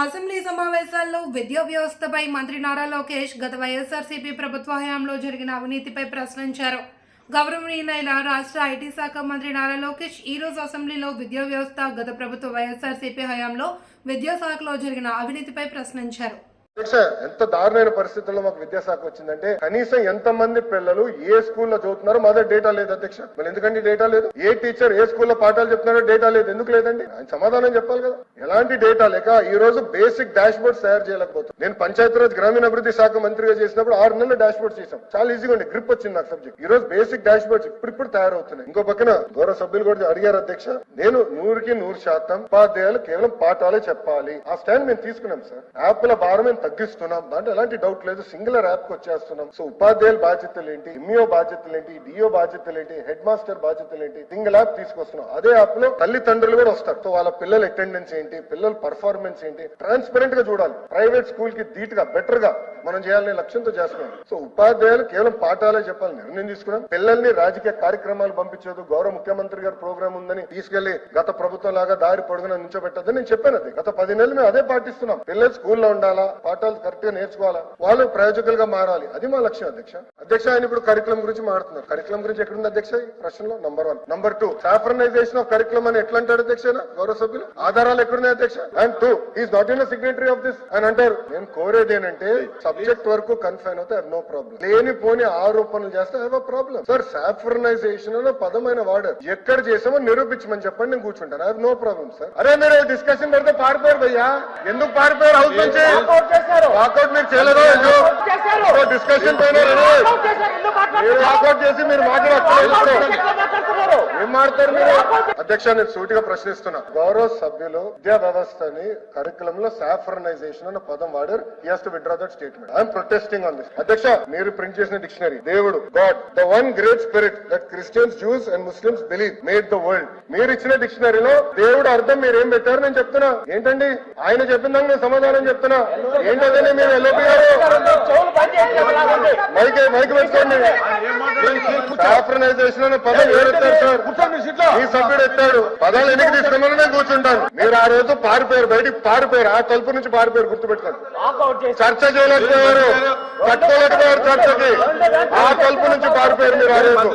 Assembly సమావేశాల్లో విద్యా వ్యవస్థపై మంత్రి నారా లోకేష్ గత వైఎస్ఆర్సీపీ ప్రభుత్వ హయాంలో జరిగిన అవినీతిపై ప్రశ్నించారు. గౌరవనీయులైన రాష్ట్ర ఐటీ శాఖ మంత్రి నారా లోకేష్ ఈ రోజు అసెంబ్లీలో విద్యా వ్యవస్థ గత ప్రభుత్వ వైఎస్ఆర్సీపీ హయాంలో విద్యాశాఖలో జరిగిన అవినీతిపై ప్రశ్నించారు. అధ్యక్ష ఎంత దారుణమైన పరిస్థితుల్లో మాకు విద్యాశాఖ వచ్చిందంటే కనీసం ఎంత మంది పిల్లలు ఏ స్కూల్లో చదువుతున్నారో మా దగ్గర డేటా లేదు అధ్యక్ష. మరి ఎందుకంటే డేటా లేదు? ఏ టీచర్ ఏ స్కూల్లో పాఠాలు చెప్తున్నారో డేటా లేదు. ఎందుకు లేదండి? ఆయన సమాధానం చెప్పాలి కదా. ఎలాంటి డేటా లేక ఈ రోజు బేసిక్ డాష్ బోర్డ్స్ తయారు చేయలేకపోతుంది నేను పంచాయతీరాజ్ గ్రామీణాభివృద్ధి శాఖ మంత్రిగా చేసినప్పుడు ఆరు నెలలు డాష్ బోర్డ్ చేశాం. చాలా ఈజీగా ఉంది గ్రిప్ వచ్చింది నాకు సబ్జెక్ట్ ఈ రోజు బేసిక్ డాష్ బోర్డ్స్ ఇప్పుడిప్పుడు తయారవుతున్నాయి. ఇంకో పక్కన గౌరవ సభ్యులు కూడా అడిగారు అధ్యక్ష. నేను నూరుకి నూరు శాతం ఉపాధ్యాయులు కేవలం పాఠాలే చెప్పాలి. ఆ స్టాండ్ మేము తీసుకున్నాం సార్ యాప్ల భారం తగ్గిస్తున్నాం. దాంట్లో ఎలాంటి డౌట్ లేదు. సింగులర్ యాప్కి వచ్చేస్తున్నాం. సో ఉపాధ్యాయుల బాధ్యతలు ఏంటి? ఎంఈఓ బాధ్యతలు ఏంటి? డిఓ బాధ్యతలు ఏంటి? హెడ్ మాస్టర్ బాధ్యతలు ఏంటి? సింగిల్ యాప్ తీసుకొస్తున్నాం. అదే యాప్లో తల్లిదండ్రులు కూడా వస్తారు. సో వాళ్ళ పిల్లల అటెండెన్స్ ఏంటి? పిల్లల పర్ఫార్మెన్స్ ఏంటి? ట్రాన్స్పరెంట్గా చూడాలి. ప్రైవేట్ స్కూల్కి ధీటుగా బెటర్గా మనం చేయాలనే లక్ష్యంతో చేస్తున్నాం. సో ఉపాధ్యాయులు కేవలం పాఠాలే చెప్పాలి. నిర్ణయం తీసుకున్నాం. పిల్లల్ని రాజకీయ కార్యక్రమాలు పంపించదు గౌరవ ముఖ్యమంత్రి గారి ప్రోగ్రామ్ ఉందని తీసుకెళ్ళి గత ప్రభుత్వం లాగా దారి పొడుగున నించోబెట్టద్దని నేను చెప్పాను అది. గత పది నెలలు మేము అదే పాటిస్తున్నాం. పిల్లలు స్కూల్లో ఉండాలా? పాఠాలు కరెక్ట్గా నేర్చుకోవాలా? వాళ్ళు ప్రయోజకులుగా మారాలి. అది మా లక్ష్యం అధ్యక్ష. అధ్యక్ష ఆయన ఇప్పుడు కరికులం గురించి మాట్లాడుతున్నారు. కరికులం గురించి ఎక్కడుంది అధ్యక్ష? ఈ ప్రశ్నలో number one number two saffronisation of curriculum అని ఎట్లా అంటాడు అధ్యక్ష? గౌరవ సభ్యులు ఆధారాలు ఎక్కడున్నాయి అధ్యక్ష? And two is not in signatory of this అని అంటారు. నేను కోరేది ఏంటంటే సబ్జెక్ట్ వరకు కన్ఫైన్ అవుతే నో ప్రాబ్లం లేని పోని ఆరోపణలు చేస్తే హ్యావ్ ప్రాబ్లం సార్ సాఫ్రనైజేషన్ అనే పదమైన వాడారు. ఎక్కడ చేసామో నిరూపించమని చెప్పండి నేను కూర్చుంటాను. హ్యావ్ నో ప్రాబ్లం సార్ అరే మీరు డిస్కషన్ పెడితే పారిపోయారు భయ్యా. ఎందుకు పారిపోయారు హౌస్ నుంచి? వాకౌట్ మీరు చేయలేదా డిస్కషన్ పైన మీరు వాకౌట్ చేసి మీరు మాట్లాడారు మీరు? అధ్యక్ష నేను సూటిగా ప్రశ్నిస్తున్నా. గౌరవ సభ్యులు విద్యా వ్యవస్థని కరికులం లో సాఫ్రనైజేషన్ అన్న పదం వాడారు. To withdraw that statement I'm protesting on this అధ్యక్ష మీరు ప్రింట్ చేసిన డిక్షనరీ దేవుడు God the one great spirit that Christians Jews and Muslims believe made the world మీరు ఇచ్చిన డిక్షనరీలో దేవుడు అర్థం మీరు ఏం పెట్టారు? నేను చెప్తున్నా. ఏంటండి? ఆయన చెప్పిన దానికి నేను సమాధానం చెప్తున్నా. ఏంటంటే మీరు ఎల్ఓపి గారు మైక్ మైక్ పెట్టుకోండి. ఎవరు ఎత్తారు సార్? ఈ సభ్యుడు ఎత్తాడు. పదాలు ఎన్నిక తీసుకున్నాను నేను కూర్చుంటాను. మీరు ఆ రోజు పారిపోయారు బయటికి పారిపోయారు. ఆ తలుపు నుంచి పారిపోయారు గుర్తుపెట్టుకోండి. చర్చ చేయలేకపోయారు. కట్టుకోలేకపోయారు చర్చకి. ఆ తలుపు నుంచి పారిపోయారు మీరు ఆ రోజు.